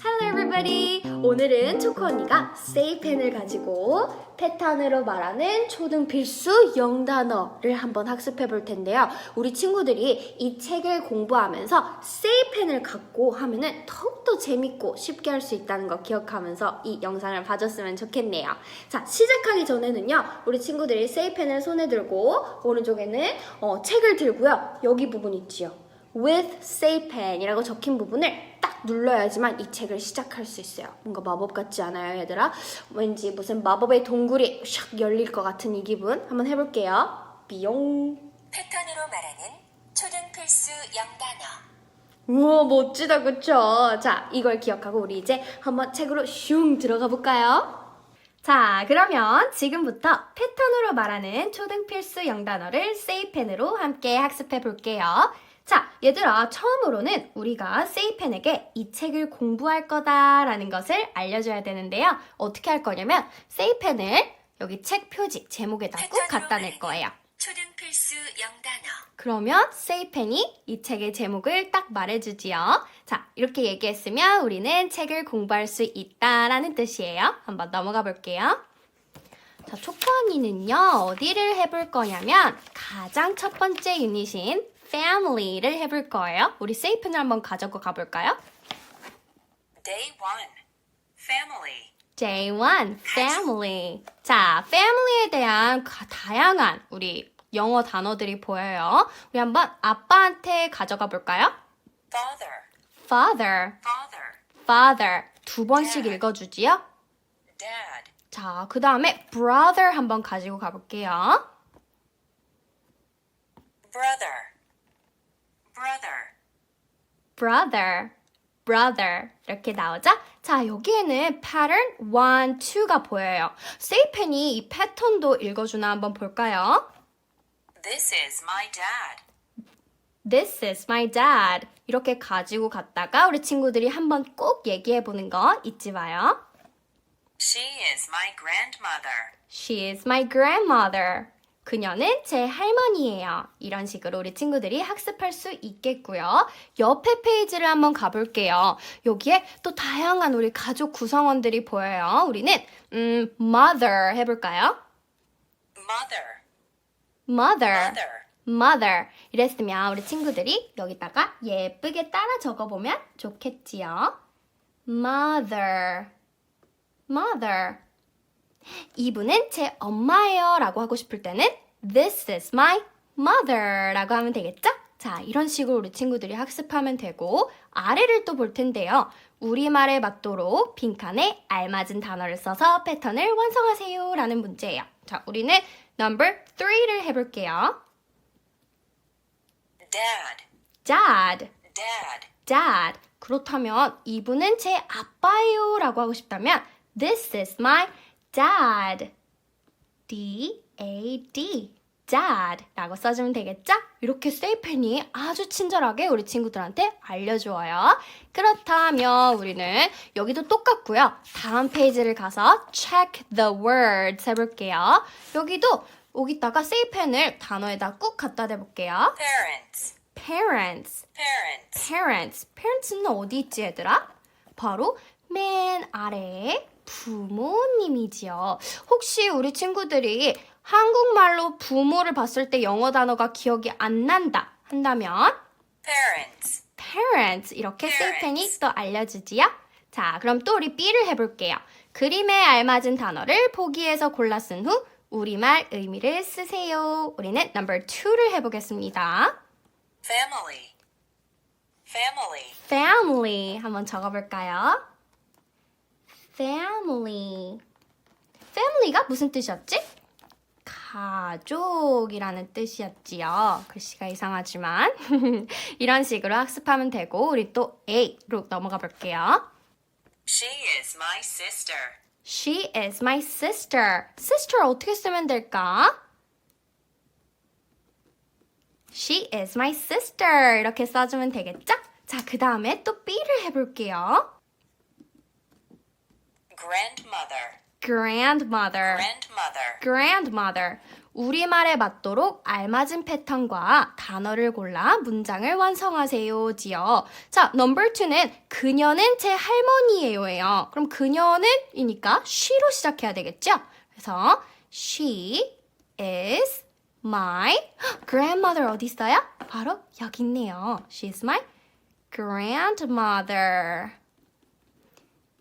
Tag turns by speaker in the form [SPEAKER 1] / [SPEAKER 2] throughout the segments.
[SPEAKER 1] Hello everybody! 오늘은 초코 언니가 세이펜을 가지고 패턴으로 말하는 초등 필수 영단어를 한번 학습해 볼 텐데요. 우리 친구들이 이 책을 공부하면서 세이펜을 갖고 하면은 더욱더 재밌고 쉽게 할 수 있다는 거 기억하면서 이 영상을 봐줬으면 좋겠네요. 자, 시작하기 전에는요, 우리 친구들이 세이펜을 손에 들고 오른쪽에는 어, 책을 들고요. 여기 부분 있지요. with say pen이라고 적힌 부분을 딱 눌러야지만 이 책을 시작할 수 있어요. 뭔가 마법 같지 않아요, 얘들아? 왠지 무슨 마법의 동굴이 샥 열릴 것 같은 이 기분. 한번 해볼게요. 삐용.
[SPEAKER 2] 패턴으로 말하는 초등 필수 영단어.
[SPEAKER 1] 우와, 멋지다, 그쵸? 자, 이걸 기억하고 우리 이제 한번 책으로 슝 들어가 볼까요? 자, 그러면 지금부터 패턴으로 말하는 초등 필수 영단어를 세이펜으로 함께 학습해 볼게요. 자, 얘들아, 처음으로는 우리가 세이펜에게 이 책을 공부할 거다라는 것을 알려줘야 되는데요. 어떻게 할 거냐면, 세이펜을 여기 책 표지, 제목에다 꼭 갖다 낼 거예요.
[SPEAKER 2] 초등 필수 영단어.
[SPEAKER 1] 그러면 세이펜이 이 책의 제목을 딱 말해주지요. 자, 이렇게 얘기했으면 우리는 책을 공부할 수 있다라는 뜻이에요. 한번 넘어가 볼게요. 자, 초코 언니는요, 어디를 해볼 거냐면, 가장 첫 번째 유닛인 family를 해볼 거예요. 우리 세이펜을 한번 가져고 가볼까요?
[SPEAKER 2] Day 1. Family.
[SPEAKER 1] J1, family. 자, family에 대한 가- 다양한 우리 영어 단어들이 보여요. 우리 한번 아빠한테 가져가 볼까요?
[SPEAKER 2] Father.
[SPEAKER 1] father,
[SPEAKER 2] Father.
[SPEAKER 1] father 두 번씩 읽어 주지요.
[SPEAKER 2] Dad.
[SPEAKER 1] 자, 그 다음에 brother 한번 가지고 가 볼게요.
[SPEAKER 2] Brother. Brother.
[SPEAKER 1] brother, brother 이렇게 나오죠? 자, 여기에는 pattern 1, 2가 보여요. 세이펜이 이 패턴도 읽어주나 한번 볼까요?
[SPEAKER 2] This is my dad.
[SPEAKER 1] This is my dad. 이렇게 가지고 갔다가 우리 친구들이 한번 꼭 얘기해 보는 거 잊지 마요.
[SPEAKER 2] She is my grandmother.
[SPEAKER 1] She is my grandmother. 그녀는 제 할머니예요. 이런 식으로 우리 친구들이 학습할 수 있겠고요. 옆에 페이지를 한번 가볼게요. 여기에 또 다양한 우리 가족 구성원들이 보여요. 우리는 음, mother 해볼까요?
[SPEAKER 2] Mother.
[SPEAKER 1] mother.
[SPEAKER 2] Mother.
[SPEAKER 1] mother 이랬으면 우리 친구들이 여기다가 예쁘게 따라 적어보면 좋겠지요. mother, mother. 이분은 제 엄마예요 라고 하고 싶을 때는 this is my mother 라고 하면 되겠죠? 자, 이런 식으로 우리 친구들이 학습하면 되고 아래를 또 볼 텐데요. 우리말에 맞도록 빈칸에 알맞은 단어를 써서 패턴을 완성하세요 라는 문제예요. 자, 우리는 number 3를 해볼게요.
[SPEAKER 2] Dad.
[SPEAKER 1] dad,
[SPEAKER 2] Dad.
[SPEAKER 1] dad. 그렇다면 이분은 제 아빠예요 라고 하고 싶다면 this is my dad. D A D. dad 라고 써주면 되겠죠? 이렇게 세이펜이 아주 친절하게 우리 친구들한테 알려주어요. 그렇다면 우리는 여기도 똑같고요. 다음 페이지를 가서 check the words 해볼게요. 여기도 여기다가 세이펜을 단어에다 꾹 갖다 대볼게요.
[SPEAKER 2] Parents.
[SPEAKER 1] parents.
[SPEAKER 2] Parents.
[SPEAKER 1] parents. parents는 어디 있지 얘들아? 바로 맨 아래에 부모님이지요. 혹시 우리 친구들이 한국말로 부모를 봤을 때 영어 단어가 기억이 안 난다 한다면
[SPEAKER 2] Parents.
[SPEAKER 1] parents 이렇게
[SPEAKER 2] Parents.
[SPEAKER 1] 세이펜이 또 알려주지요. 자, 그럼 또 우리 B를 해볼게요. 그림에 알맞은 단어를 보기에서 골라 쓴 후 우리말 의미를 쓰세요. 우리는 number 2를 해보겠습니다.
[SPEAKER 2] Family. Family.
[SPEAKER 1] family 한번 적어볼까요? Family. family가 무슨 뜻이었지? 가족이라는 뜻이었지요. 글씨가 이상하지만 이런 식으로 학습하면 되고 우리 또 A로 넘어가 볼게요.
[SPEAKER 2] She is my sister.
[SPEAKER 1] She is my sister. sister 어떻게 쓰면 될까? She is my sister. 이렇게 써주면 되겠죠? 자, 그 다음에 또 B를 해볼게요.
[SPEAKER 2] Grandmother.
[SPEAKER 1] grandmother.
[SPEAKER 2] Grandmother.
[SPEAKER 1] grandmother. 우리말에 맞도록 알맞은 패턴과 단어를 골라 문장을 완성하세요. 지요. 자, 넘버 2는 그녀는 제 할머니예요예요. 그럼 그녀는 이니까 she로 시작해야 되겠죠? 그래서 she is my grandmother 어디 있어요? 바로 여기 있네요. She is my grandmother.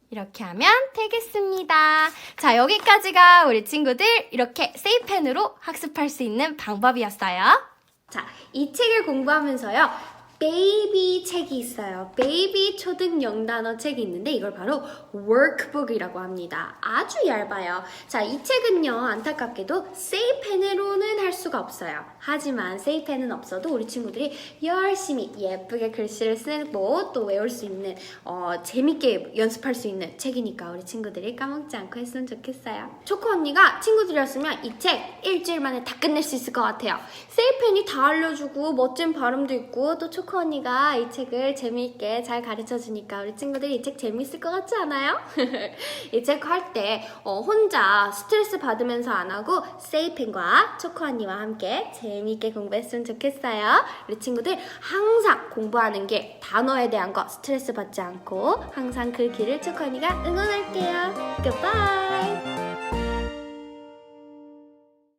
[SPEAKER 1] 이렇게 하면 되겠습니다. 자, 여기까지가 우리 친구들 이렇게 세이펜으로 학습할 수 있는 방법이었어요. 자, 이 책을 공부하면서요. 베이비 책이 있어요. 베이비 초등 영단어 책이 있는데 이걸 바로 workbook이라고 합니다. 아주 얇아요. 자, 이 책은요. 안타깝게도 세이펜으로는 할 수가 없어요. 하지만 세이펜은 없어도 우리 친구들이 열심히 예쁘게 글씨를 쓰고 또 외울 수 있는 어, 재밌게 연습할 수 있는 책이니까 우리 친구들이 까먹지 않고 했으면 좋겠어요. 초코 언니가 친구들이었으면 이 책 일주일 만에 다 끝낼 수 있을 것 같아요. 세이펜이 다 알려주고 멋진 발음도 있고 또 초코 언니가 이 책을 재미있게 잘 가르쳐 주니까 우리 친구들이 이 책 재밌을 것 같지 않아요? 이 책 할때 어, 혼자 스트레스 받으면서 안 하고 세이펜과 초코 언니와 함께 재미있게 공부했으면 좋겠어요. 우리 친구들 항상 공부하는 게 단어에 대한 거 스트레스 받지 않고 항상 그 길을 초코 언니가 응원할게요. 굿바이.